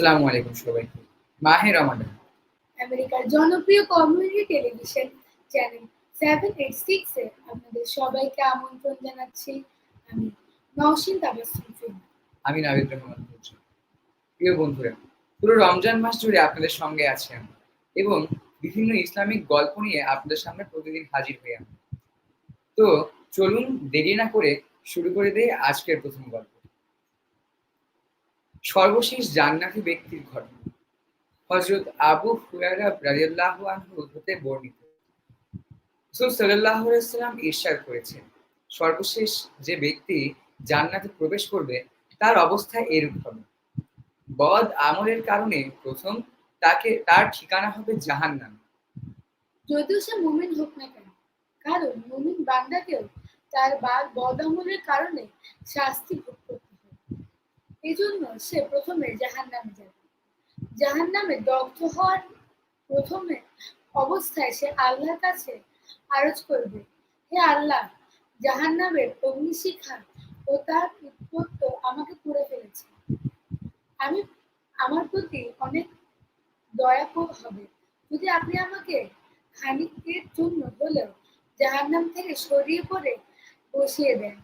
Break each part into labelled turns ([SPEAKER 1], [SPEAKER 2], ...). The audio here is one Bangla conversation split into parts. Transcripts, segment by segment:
[SPEAKER 1] আসসালামু আলাইকুম সবাইকে। মাহে রমাদান।
[SPEAKER 2] আমেরিকার জনপ্রিয় community television channel seven eight six এ আপনাদের সবাইকে আমন্ত্রণ জানাচ্ছি। আমি নওশিন তাবাসসুম
[SPEAKER 1] আমি নাবিদ রহমান বলছি। প্রিয় বন্ধুরা পুরো রমজান মাস জুড়ে আপনাদের সঙ্গে আছি আমি এবং বিভিন্ন ইসলামিক গল্প নিয়ে আপনাদের সামনে প্রতিদিন হাজির হয়ে আমি। তো চলুন দেরি না করে শুরু করে দেই আজকের প্রথম গল্প। সর্বশেষ জান্নাতি ব্যক্তির ঘটনা হজরত আবু হুরায়রা রাদিয়াল্লাহু আনহু হতে বর্ণিত। সাল্লাম ইরশাদ করেছেন, সর্বশেষ যে ব্যক্তি জান্নাতে প্রবেশ করবে, তার অবস্থা এরূপ হবে। বদ আমলের কারণে প্রথম তাকে, তার ঠিকানা হবে জাহান্নাম।
[SPEAKER 2] যদিও সে মুমিন হোক না কেন, কারণ মুমিন বান্দাকেও তার বাদ বদামলের কারণে শাস্তি ভোগ করতে এজন্য সে প্রথমে জাহান নামে যাবে। জাহান নামে দগ্ধ হওয়ার প্রথমে অবস্থায় সে আল্লাহর কাছে আরজ করবে, হে আল্লাহ জাহান নামের অগ্নিশিখা ও তার উৎপত্ত আমাকে পুড়ে ফেলেছে। আমি আমার প্রতি অনেক দয়া হবে। যদি আপনি আমাকে খানিকের জন্য হলেও জাহান্নাম থেকে সরিয়ে পড়ে বসিয়ে দেন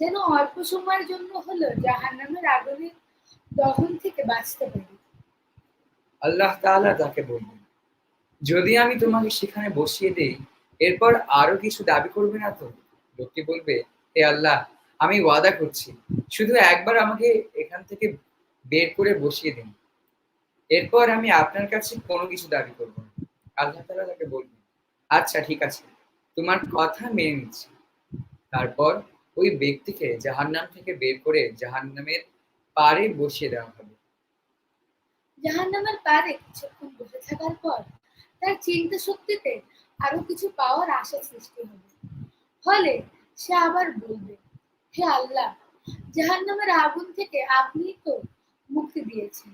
[SPEAKER 2] যেন অল্প সময়ের জন্য হলেও জাহান্নামের আগুনের দহন থেকে বাঁচতে পারি।
[SPEAKER 1] আল্লাহ তাআলা তাকে বলবেন যদি আমি তোমাকে সেখানে বসিয়ে দেই, এরপর আরও কিছু দাবি করবে না তো? লোকটি বলবে, হে আল্লাহ, আমি ওয়াদা করছি, শুধু একবার আমাকে এখান থেকে বের করে বসিয়ে দিন। এরপর আমি আপনার কাছে কোনো কিছু দাবি করব না। আল্লাহ তাআলা তাকে বলবেন আচ্ছা ঠিক আছে, তোমার কথা মেনে নিচ্ছি। তারপর ওই ব্যক্তিকে জাহান্নাম থেকে বের করে জাহান্নামের পারে বসিয়ে দেওয়া হবে।
[SPEAKER 2] জাহান্নামের পারে কিছুক্ষণ বসে থাকার পর তার চিন্তা শক্তিতে আরও কিছু পাওয়ার আশা সৃষ্টি হবে। ফলে সে আবার বলবে, হে আল্লাহ, জাহান্নামের আগুন থেকে আপনি তো মুক্তি দিয়েছেন।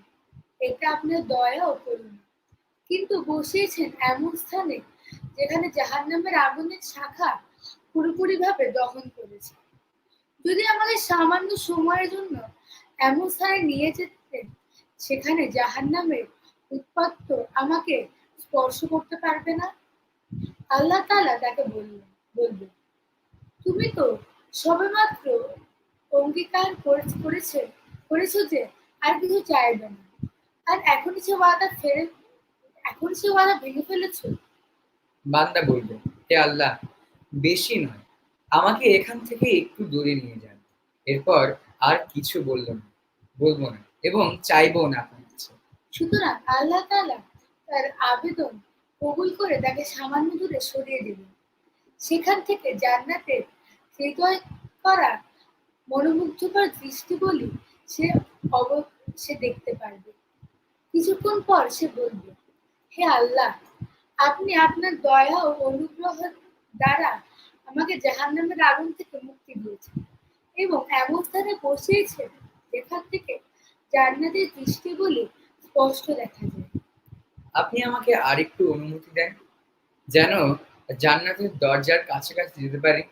[SPEAKER 2] এটা আপনার দয়া ও কিন্তু বসিয়েছেন এমন স্থানে যেখানে জাহান্নামের আগুনের শাখা পুরোপুরিভাবে দহন করেছে। যদি আমাদের সামান্য সময়ের জন্য এমন স্থানে নিয়ে যেতেন সেখানে জাহান জাহান্নামের উৎপাত্ত আমাকে স্পর্শ করতে পারবে না? আল্লাহ তাআলা তাকে বললেন বলবে তুমি তো সবেমাত্র অঙ্গীকার করেছে, করেছ যে আর কিছু চাইবে না। আর এখন সে ওয়াদা ফেরে এখন সে ওয়াদা ভেঙে ফেলেছো?
[SPEAKER 1] বান্দা বলবে হে আল্লাহ, বেশি নয়। আমাকে এখান থেকে একটু দূরে নিয়ে যান। এরপর আর কিছু বলল না, বলব না এবং চাইব না আপনার কাছে।
[SPEAKER 2] সুতরাং আল্লাহ তাআলা তার আবেদন কবুল করে তাকে সামান্য দূরে সরিয়ে দিলেন। সেখান থেকে জান্নাতের হৃদয় করা মনোমুগ্ধকর দৃষ্টি বলি সে অব, সে দেখতে পারবে। কিছুক্ষণ পর সে বলবে, হে আল্লাহ, আপনি আপনার দয়া ও অনুগ্রহ দ্বারা আমাকে জাহান্নামের আগুন থেকে মুক্তি দিয়েছেন এবং এমন স্থানে বসিয়েছেন যেখান থেকে জান্নাতের দৃষ্টিগুলি স্পষ্ট দেখা যায়।
[SPEAKER 1] আপনি আমাকে আরেকটু অনুমতি দেন যেন জান্নাতের দরজার কাছাকাছি যেতে পারি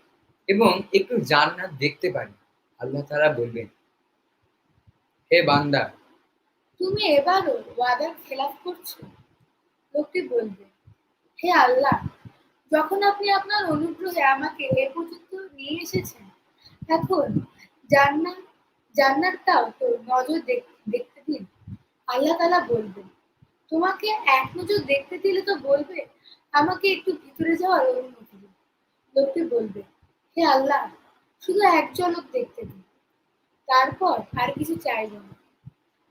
[SPEAKER 1] এবং একটু জান্নাত দেখতে পারি। আল্লাহ তাআলা বলবেন হে বান্দা
[SPEAKER 2] তুমি এবারও ওয়াদার খেলাফ করছ? লোকটি বলবে হে আল্লাহ যখন আপনি আপনার অনুগ্রহে আমাকে এ পর্যন্ত নিয়ে এসেছেন এখন জান্নাত জান্নাতটাও তো নজর দেখতে দিন। আল্লাহ তাআলা বলবেন, তোমাকে এক নজর দেখতে দিলে তো বলবে, আমাকে একটু ভিতরে যাওয়ার অনুমতি দিন। লোকটি বলবে, হে আল্লাহ, শুধু এক ঝলক দেখতে দিন, তারপর আর কিছু চাইব না।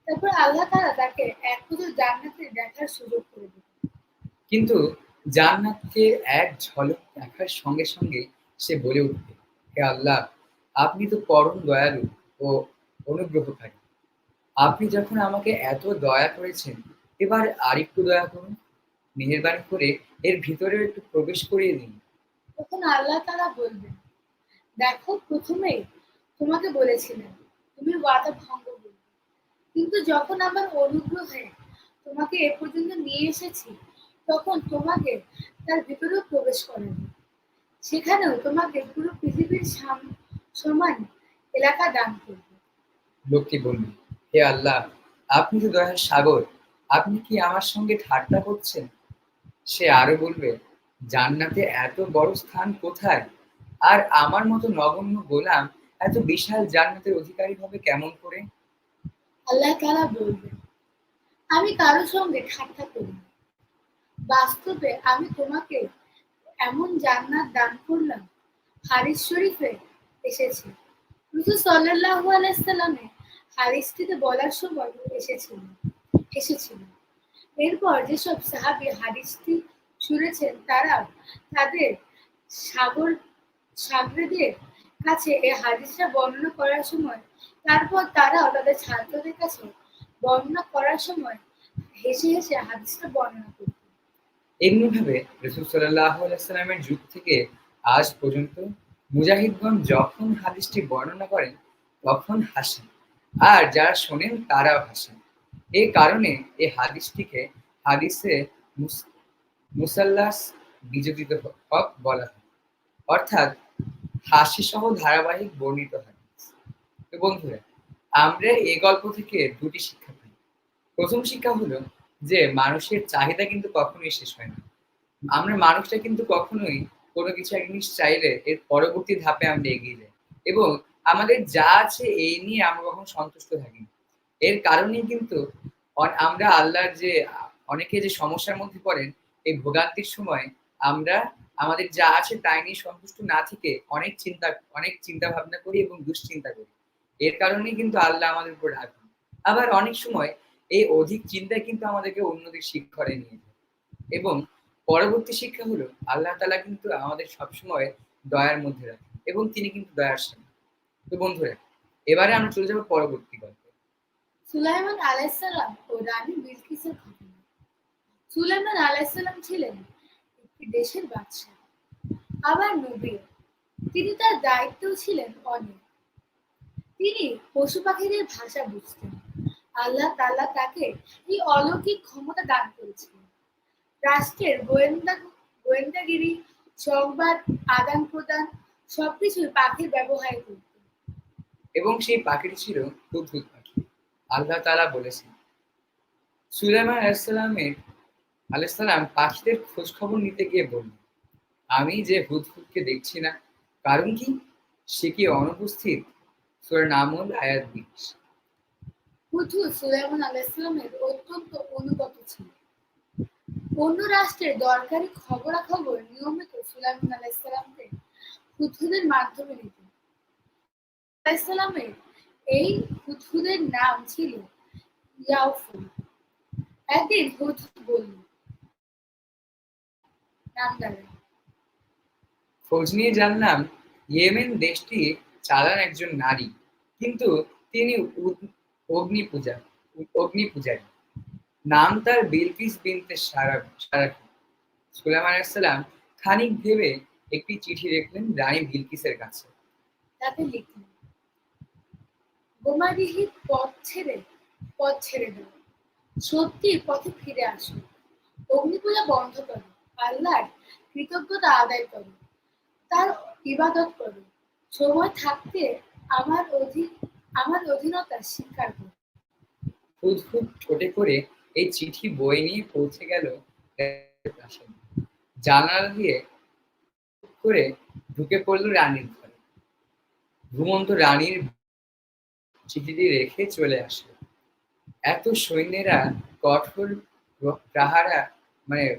[SPEAKER 2] তারপর আল্লাহ তাআলা তাকে এক নজর জান্নাতে দেখার সুযোগ করে দেবে
[SPEAKER 1] কিন্তু জান্নাতকে এক ঝলক দেখার সঙ্গে সঙ্গে সে বলে উঠবে হে আল্লাহ, আপনি তো পরম দয়ালু ও অনুগ্রহকারী। আপনি যখন আমাকে এত দয়া করেছেন, এবার আরেকটু দয়া করুন। মেহেরবানি করে এর ভিতরে একটু প্রবেশ করিয়ে দিন।
[SPEAKER 2] তখন আল্লাহ তারা বলবেন দেখো, প্রথমেই তোমাকে বলেছিলেন তুমি ওয়াদা ভঙ্গ কিন্তু যখন আমার অনুগ্রহে তোমাকে এ পর্যন্ত নিয়ে এসেছি তখন তোমাকে তার ভিতরেও প্রবেশ করেন। সেখানেও তোমাকে পুরো পৃথিবীর সাম- সমান এলাকা দান করবে।
[SPEAKER 1] লোকটি বলবে হে আল্লাহ আপনি তো দয়ার সাগর আপনি কি আমার সঙ্গে ঠাট্টা করছেন? সে আরও বলবে জান্নাতে এত বড় স্থান কোথায়? আর আমার মতো নগণ্য গোলাম এত বিশাল জান্নাতের অধিকারী হবে কেমন করে?
[SPEAKER 2] আল্লাহ তাআলা বলবেন আমি কারোর সঙ্গে ঠাট্টা করি। বাস্তবে আমি তোমাকে এমন জান্নাত দান করলাম, হারিস শরীফে এসেছে। আলাইহি সাল্লামে হারিসটিতে বলার সময় এসেছিল এসেছিল। এরপর যেসব সাহাবী হাদিসটি শুনেছেন তারা তাদের সাগর, সাগরেদের কাছে এই হাদিসটা বর্ণনা করার সময়, তারপর তারাও তাদের ছাত্রদের কাছে বর্ণনা করার সময় হেসে হেসে হাদিসটা বর্ণনা করত
[SPEAKER 1] এমনিভাবে রসুল সাল্লাহ আলাইসাল্লামের যুগ থেকে আজ পর্যন্ত মুজাহিদগণ যখন হাদিসটি বর্ণনা করেন, তখন হাসেন। আর যারা শোনেন, তারাও হাসেন। এই কারণে এই হাদিসটিকে হাদিসে মুসাল্লাস বিযোজিত হক বলা হয়। অর্থাৎ হাসি সহ ধারাবাহিক বর্ণিত হাদিস। তো বন্ধুরা, আমরা এই গল্প থেকে দুটি শিক্ষা পাই। প্রথম শিক্ষা হলো যে মানুষের চাহিদা কিন্তু কখনোই শেষ হয় না। আমরা মানুষটা কিন্তু কখনোই কোনো কিছু এক জিনিস চাইলে এর পরবর্তী ধাপে আমরা এগিয়ে যাই। এবং আমাদের যা আছে এই নিয়ে আমরা কখনো সন্তুষ্ট থাকি। এর কারণেই কিন্তু আমরা আল্লাহর যে, অনেকে যে সমস্যার মধ্যে পড়েন, এই ভোগান্তির সময় আমরা আমাদের যা আছে তাই নিয়ে সন্তুষ্ট না থেকে অনেক চিন্তা অনেক চিন্তা ভাবনা করি এবং দুশ্চিন্তা করি। এর কারণেই কিন্তু আল্লাহ আমাদের উপর রাগ আবার অনেক সময় এই অধিক চিন্তা কিন্তু আমাদেরকে অন্যদিক শিক্ষরে নিয়ে যায়। এবং পরবর্তী শিক্ষা হলো আল্লাহ তালা কিন্তু আমাদের সবসময় দয়ার মধ্যে রাখেন এবং তিনি কিন্তু দয়ার স্বামী তো বন্ধুরা, এবারে আমরা চলে যাব পরবর্তী গল্পে।
[SPEAKER 2] সুলাইমান আলাইসাল্লাম ও রানী বিলকিসের ঘটনা। সুলাইমান আলাইসাল্লাম ছিলেন একটি দেশের বাদশাহ, আবার নবী। তিনি তার দায়িত্বেও ছিলেন অনেক। তিনি পশু পাখিদের ভাষা বুঝতেন। আল্লাহ তাআলা তাকে এই অলৌকিক ক্ষমতা দান করেছিলেন রাষ্ট্রের গোয়েন্দা, গোয়েন্দাগিরি, সংবাদ, আদান প্রদান সবকিছুই পাখির ব্যবহার করতেন।
[SPEAKER 1] এবং সেই পাখিটি ছিল হুদহুদ পাখি। আল্লাহ তালা বলেছেন, সুলাইমান আলাইসাল্লামের আলাইসাল্লাম পাখিদের খোঁজ খবর নিতে গিয়ে বললেন, আমি যে হুদহুদকে দেখছি না, কারণ কি? সে কি অনুপস্থিত? সুরা নামুল আয়াত বিশ।
[SPEAKER 2] আলাইসালামের অত্যন্ত অনুগত ছিল অন্য রাষ্ট্রের দরকারি খবরাখবর নিয়মিত সুলাইমান মাধ্যমে এই নাম ছিল একদিন বলল
[SPEAKER 1] খোঁজ নিয়ে জানলাম, ইয়েমেন দেশটি চালান একজন নারী, কিন্তু তিনি অগ্নি পূজা অগ্নি পূজারী নাম তার বিলকিস বিনতে সারা সারা সুলাইমান খানিক ভেবে একটি চিঠি লিখলেন রানী বিলকিসের কাছে।
[SPEAKER 2] তাতে লিখলেন বোমাদিহির পথ ছেড়ে পথ ছেড়ে দাও। সত্যি পথে ফিরে আসো। অগ্নিপূজা বন্ধ করো। আল্লাহর কৃতজ্ঞতা আদায় করো। তার ইবাদত করো। সময় থাকতে আমার অধীন আমার অধীনতা স্বীকার করো।
[SPEAKER 1] হুদহুদ ঠোঁটে করে এই চিঠি বই নিয়ে পৌঁছে গেল। জানালা দিয়ে করে ঢুকে পড়ল রানীর ঘরে। ঘুমন্ত রানীর চিঠিটি রেখে চলে আসলো। এত সৈন্যেরা কঠোর প্র- প্রহারা মানে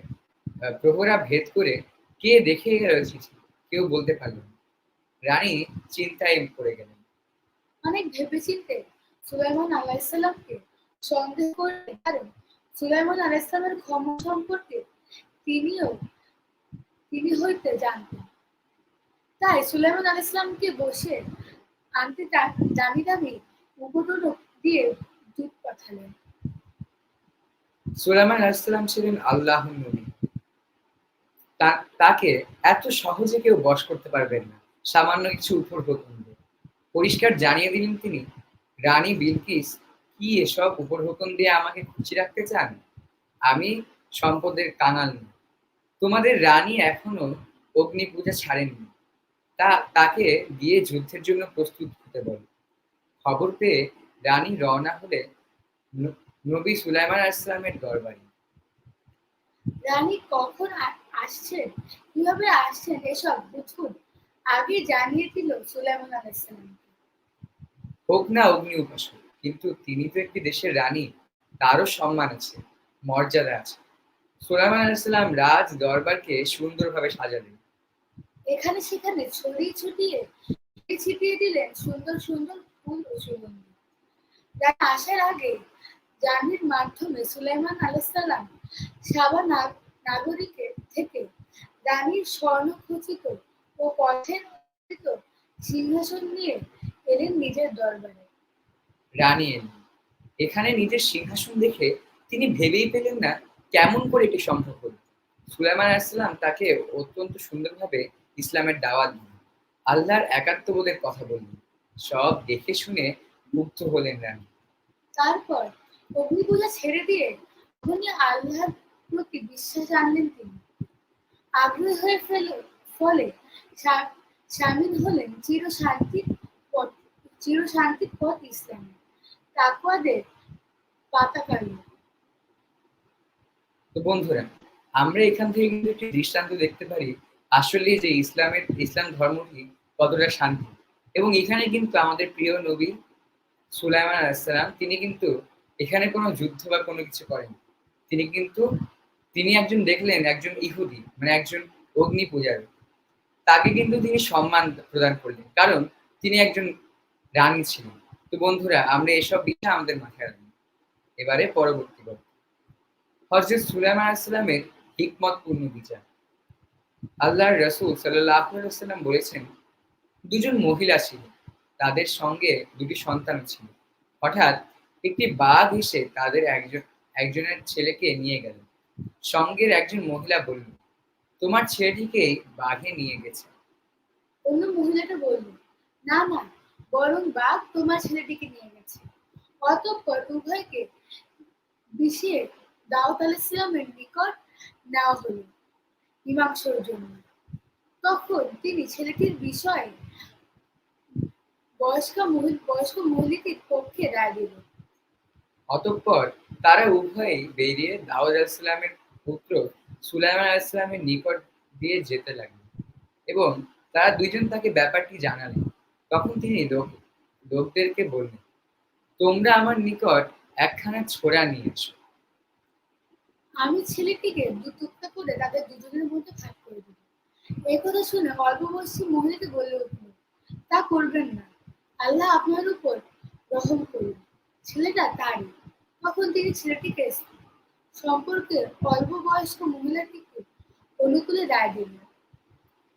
[SPEAKER 1] প্রহরা ভেদ করে কে দেখে গেল চিঠি? কেউ বলতে পারল না। রানী চিন্তায় পড়ে গেলেন।
[SPEAKER 2] অনেক ভেবেচিন্তে সুলাইমান আলাইসাল্লামকে সন্দেহ করে কারণ সুলাইমান আলাইসাল্লামের ক্ষমতা সম্পর্কে তিনিও, তিনি হইতে জানতেন। তাই সুলাইমান আলাইসাল্লামকে বসে আনতে দামি দামি দিয়ে পাঠালেন।
[SPEAKER 1] সুলাইমান ছিলেন নবী। তাকে এত সহজে কেউ বশ করতে পারবেন না। সামান্য কিছু উপর পরিষ্কার জানিয়ে দিলেন তিনি, রানী বিলকিস কি এসব উপর হুকুম দিয়ে আমাকে খুশি রাখতে চান? আমি সম্পদের কাঙাল নই। তোমাদের রানী এখনও অগ্নি পূজা ছাড়েননি। তা তাকে দিয়ে যুদ্ধের জন্য প্রস্তুত হতে বলো। খবর পেয়ে রানী রওনা হলে নবী সুলাইমান আলাইসালামের দরবারে।
[SPEAKER 2] রানী কখন আসছেন? কীভাবে আসছেন এসব বুঝুন। আগে জানিয়ে দিল সুলাইমান আলাইসালাম
[SPEAKER 1] হোক না অগ্নি উপাসক। কিন্তু তিনি তো একটি দেশের রানী, তারও সম্মান আছে, মর্যাদা আছে। সুলাইমান আলাইসাল্লাম রাজ দরবারকে সুন্দরভাবে সাজালেন
[SPEAKER 2] এখানে সেখানে ছড়িয়ে ছিটিয়ে ছিটিয়ে দিলেন সুন্দর সুন্দর ফুল ও সুগন্ধি। যারা আসার আগে জার্নির মাধ্যমে সুলাইমান আলাইসাল্লাম সাবা নাগরিকের থেকে রানীর স্বর্ণখচিত ও পথের সিংহাসন নিয়ে এলেন নিজের দরবারে।
[SPEAKER 1] রানী এলেন। এখানে নিজের সিংহাসন দেখে তিনি ভেবেই পেলেন না কেমন করে এটি সম্ভব হলো। সুলাইমান আলাইসাল্লাম তাকে অত্যন্ত সুন্দরভাবে ইসলামের দাওয়াত দিলেন। আল্লাহর একাত্মবোধের কথা বললেন। সব দেখে শুনে মুগ্ধ হলেন রানী।
[SPEAKER 2] তারপর অগ্নি ছেড়ে দিয়ে উনি আল্লাহর প্রতি বিশ্বাস আনলেন তিনি। আগ্রহী হয়ে ফেল, ফলে সামিল হলেন চির শান্তির পথ চির শান্তির পথ ইসলামে
[SPEAKER 1] তো বন্ধুরা, আমরা এখান থেকে কিন্তু একটি দৃষ্টান্ত দেখতে পারি, আসলে যে ইসলামের, ইসলাম ধর্মটি কতটা শান্তি। এবং এখানে কিন্তু আমাদের প্রিয় নবী সুলাইমান আলাইসালাম তিনি কিন্তু এখানে কোনো যুদ্ধ বা কোনো কিছু করেন তিনি কিন্তু, তিনি একজন দেখলেন একজন ইহুদি মানে একজন অগ্নি পূজারী। তাকে কিন্তু তিনি সম্মান প্রদান করলেন, কারণ তিনি একজন রানী ছিলেন। তো বন্ধুরা, আমরা এসব বিষয় আমাদের মাথায় রাখব। এবারে পরবর্তী গল্প। হজরত সুলাইমান আলাইসাল্লামের হিকমত পূর্ণ বিচার। আল্লাহর রসুল সাল্লাম বলেছেন, দুজন মহিলা ছিল, তাদের সঙ্গে দুটি সন্তান ছিল। হঠাৎ একটি বাঘ এসে তাদের একজন, একজনের ছেলেকে নিয়ে গেল। সঙ্গের একজন মহিলা বলল, তোমার ছেলেটিকে বাঘে নিয়ে গেছে।
[SPEAKER 2] অন্য মহিলাটা বলল, না না বরং বাঘ তোমার ছেলেটিকে নিয়ে গেছে। অতঃপর উভয়কে বিষিয়ে দাউদ আলাইসালামের নিকট নেওয়া হলো মীমাংসার জন্য। তখন তিনি ছেলেটির বিষয়ে বয়স্ক মহিল বয়স্ক মহিলাটির পক্ষে রায় দিলেন।
[SPEAKER 1] অতঃপর তারা উভয়েই বেরিয়ে দাউদ আলাইসালামের পুত্র সুলাইমান আলাইসালামের নিকট দিয়ে যেতে লাগলেন এবং তারা দুইজন তাকে ব্যাপারটি জানালেন। তখন তিনি লোক লোকদেরকে বললেন তোমরা আমার নিকট একখানা ছোড়া নিয়ে এসো।
[SPEAKER 2] আমি ছেলেটিকে দু টুকরা করে তাদের দুজনের মধ্যে ভাগ করে দিল এই কথা শুনে অল্প বয়সী মহিলাটি বলে উঠল তা করবেন না। আল্লাহ আপনার উপর রহম করুন। ছেলেটা তারই। তখন তিনি ছেলেটিকে সম্পর্কে অল্প বয়স্ক মহিলাটিকে অনুকূলে রায় দিলেন।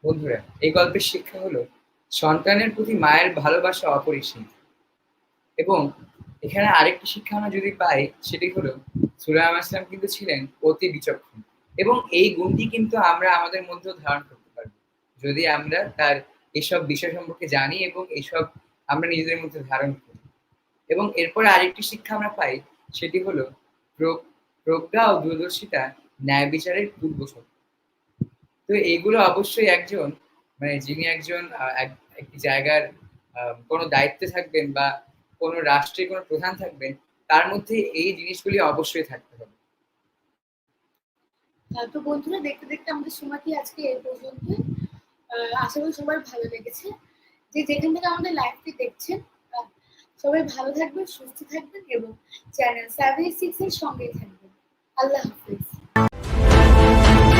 [SPEAKER 1] বন্ধুরা এই গল্পের শিক্ষা হলো সন্তানের প্রতি মায়ের ভালোবাসা অপরিসীম। এবং এখানে আরেকটি শিক্ষা আমরা যদি পাই, সেটি হলো সুলাইম আসলাম কিন্তু ছিলেন অতি বিচক্ষণ। এবং এই গুণটি কিন্তু আমরা আমাদের মধ্যেও ধারণ করতে পারব। যদি আমরা তার এসব বিষয় সম্পর্কে জানি এবং এসব আমরা নিজেদের মধ্যে ধারণ করি। এবং এরপরে আরেকটি শিক্ষা আমরা পাই, সেটি হলো, প্র- প্রজ্ঞা ও দূরদর্শিতা ন্যায় বিচারের পূর্ব তো এগুলো অবশ্যই একজন মানে যিনি একজন একটি জায়গার কোনো দায়িত্বে থাকবেন বা কোনো রাষ্ট্রের কোনো প্রধান থাকবেন, তার মধ্যে এই জিনিসগুলি অবশ্যই থাকতে হবে।
[SPEAKER 2] তো বন্ধুরা, দেখতে দেখতে আমাদের সময়টি আজকে এই পর্যন্ত আশা করি সবার ভালো লেগেছে। যে যেখান থেকে আমাদের লাইভটি দেখছেন সবাই ভালো থাকবেন, সুস্থ থাকবেন এবং চ্যানেল সেভেন সিক্স এর সঙ্গেই থাকবেন। আল্লাহ হাফিজ।